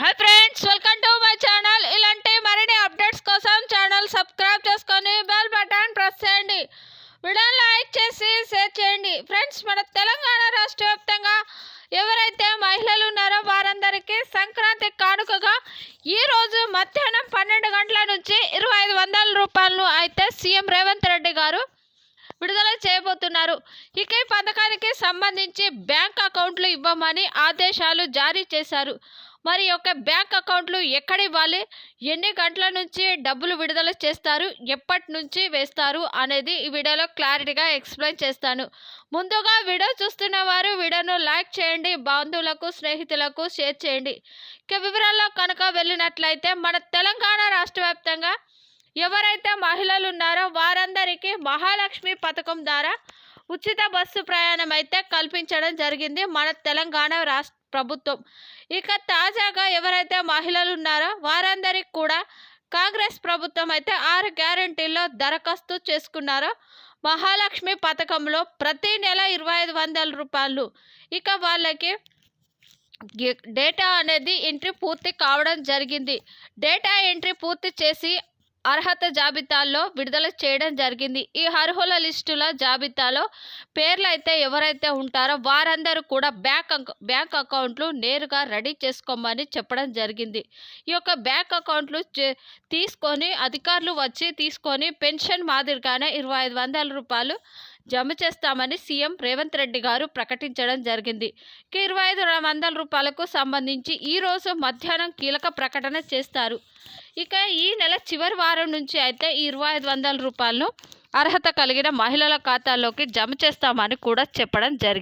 Hi friends welcome to my channel ఇలాంటి మరిన్ని updates కోసం ఛానల్ సబ్స్క్రైబ్ చేసుకొని బెల్ బటన్ ప్రెస్ చేయండి. వీడియోని లైక్ చేసి షేర్ చేయండి. ఫ్రెండ్స్ మన తెలంగాణ రాష్ట్ర వ్యాప్తంగా ఎవరైతే మహిళలు ఉన్నారో వారందరికీ సంక్రాంతి కానుకగా ఈరోజు మధ్యాహ్నం పన్నెండు గంటల నుంచి ఇరవై ఐదు వందల రూపాయలను అయితే సీఎం రేవంత్ రెడ్డి గారు విడుదల చేయబోతున్నారు. ఇక ఈ పథకానికి సంబంధించి బ్యాంక్ అకౌంట్లు ఇవ్వమని ఆదేశాలు జారీ చేశారు. మరి యొక్క బ్యాంక్ అకౌంట్లు ఎక్కడ ఇవ్వాలి? ఎన్ని గంటల నుంచి డబ్బులు విడుదల చేస్తారు? ఎప్పటి నుంచి వేస్తారు? అనేది ఈ వీడియోలో క్లారిటీగా ఎక్స్ప్లెయిన్ చేస్తాను. ముందుగా వీడియో చూస్తున్న వారు వీడియోను లైక్ చేయండి బంధువులకు స్నేహితులకు షేర్ చేయండి. ఇక వివరాల్లో కనుక వెళ్ళినట్లయితే మన తెలంగాణ రాష్ట్ర వ్యాప్తంగా ఎవరైతే మహిళలు ఉన్నారో వారందరికీ మహాలక్ష్మి పథకం ద్వారా ఉచిత బస్సు ప్రయాణం అయితే కల్పించడం జరిగింది మన తెలంగాణ రాష్ట్ర ప్రభుత్వం. ఇక తాజాగా ఎవరైతే మహిళలు ఉన్నారో వారందరికీ కూడా కాంగ్రెస్ ప్రభుత్వం అయితే ఆరు గ్యారంటీల్లో దరఖాస్తు చేసుకున్నారో మహాలక్ష్మి పథకంలో ప్రతి నెల ఇరవై ఐదు వందల రూపాయలు. ఇక వాళ్ళకి డేటా అనేది ఎంట్రీ పూర్తి కావడం జరిగింది. డేటా ఎంట్రీ పూర్తి చేసి అర్హత జాబితాల్లో విడుదల చేయడం జరిగింది. ఈ అర్హుల లిస్టుల జాబితాలో పేర్లు అయితే ఎవరైతే ఉంటారో వారందరూ కూడా బ్యాంక్ బ్యాంక్ అకౌంట్లు నేరుగా రెడీ చేసుకోమని చెప్పడం జరిగింది. ఈ యొక్క బ్యాంక్ అకౌంట్లు చే- తీసుకొని అధికారులు వచ్చి తీసుకొని పెన్షన్ మాదిరిగానే ఇరవై ఐదు వందల రూపాయలు జమ చేస్తామని సీఎం రేవంత్ రెడ్డి గారు ప్రకటించడం జరిగింది. ఇరవై ఐదు వందల రూపాయలకు సంబంధించి ఈరోజు మధ్యాహ్నం కీలక ప్రకటన చేస్తారు. ఇక ఈ నెల చివరి వారం నుంచి అయితే ఈ ఇరవై ఐదు వందల రూపాయలను అర్హత కలిగిన మహిళల ఖాతాలోకి జమ చేస్తామని కూడా చెప్పడం జరిగింది